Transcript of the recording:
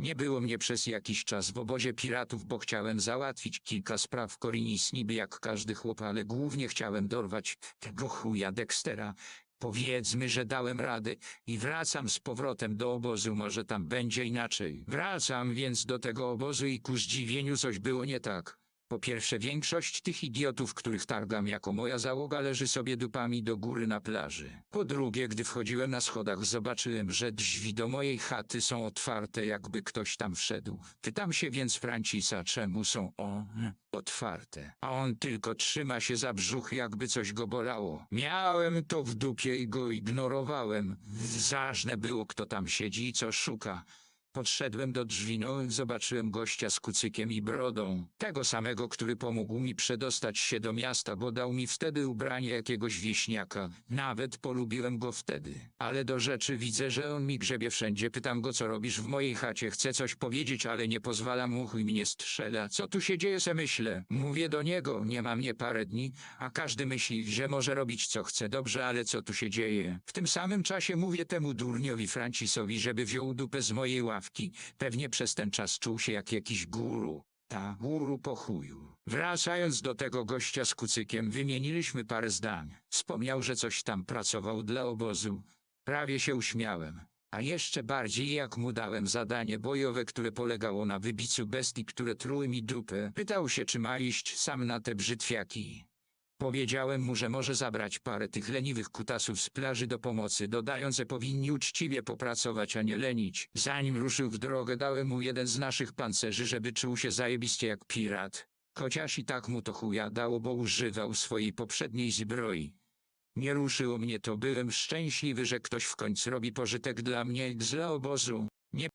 Nie było mnie przez jakiś czas w obozie piratów, bo chciałem załatwić kilka spraw Korinis niby jak każdy chłop, ale głównie chciałem dorwać tego chuja Dextera. Powiedzmy, że dałem radę i wracam z powrotem do obozu, może tam będzie inaczej. Wracam więc do tego obozu i ku zdziwieniu coś było nie tak. Po pierwsze, większość tych idiotów, których targam jako moja załoga, leży sobie dupami do góry na plaży. Po drugie, gdy wchodziłem na schodach, zobaczyłem, że drzwi do mojej chaty są otwarte, jakby ktoś tam wszedł. Pytam się więc Francisa, czemu są one otwarte, a on tylko trzyma się za brzuch, jakby coś go bolało. Miałem to w dupie i go ignorowałem. Ważne było, kto tam siedzi i co szuka. Podszedłem do drzwi, no zobaczyłem gościa z kucykiem i brodą. Tego samego, który pomógł mi przedostać się do miasta, bo dał mi wtedy ubranie jakiegoś wieśniaka. Nawet polubiłem go wtedy. Ale do rzeczy widzę, że on mi grzebie wszędzie. Pytam go, co robisz w mojej chacie. Chce coś powiedzieć, ale nie pozwala mu, chuj mnie strzela. Co tu się dzieje, se myślę. Mówię do niego, nie ma mnie parę dni, a każdy myśli, że może robić co chce. Dobrze, ale co tu się dzieje? W tym samym czasie mówię temu durniowi Francisowi, żeby wziął dupę z mojej Pewnie przez ten czas czuł się jak jakiś guru. Ta guru po chuju. Wracając do tego gościa z kucykiem, wymieniliśmy parę zdań. Wspomniał, że coś tam pracował dla obozu. Prawie się uśmiałem. A jeszcze bardziej jak mu dałem zadanie bojowe, które polegało na wybiciu bestii, które truły mi dupę. Pytał się, czy ma iść sam na te brzytwiaki. Powiedziałem mu, że może zabrać parę tych leniwych kutasów z plaży do pomocy, dodając, że powinni uczciwie popracować, a nie lenić. Zanim ruszył w drogę, dałem mu jeden z naszych pancerzy, żeby czuł się zajebiście jak pirat. Chociaż i tak mu to chuja dało, bo używał swojej poprzedniej zbroi. Nie ruszyło mnie to, byłem szczęśliwy, że ktoś w końcu robi pożytek dla mnie i dla obozu. Nie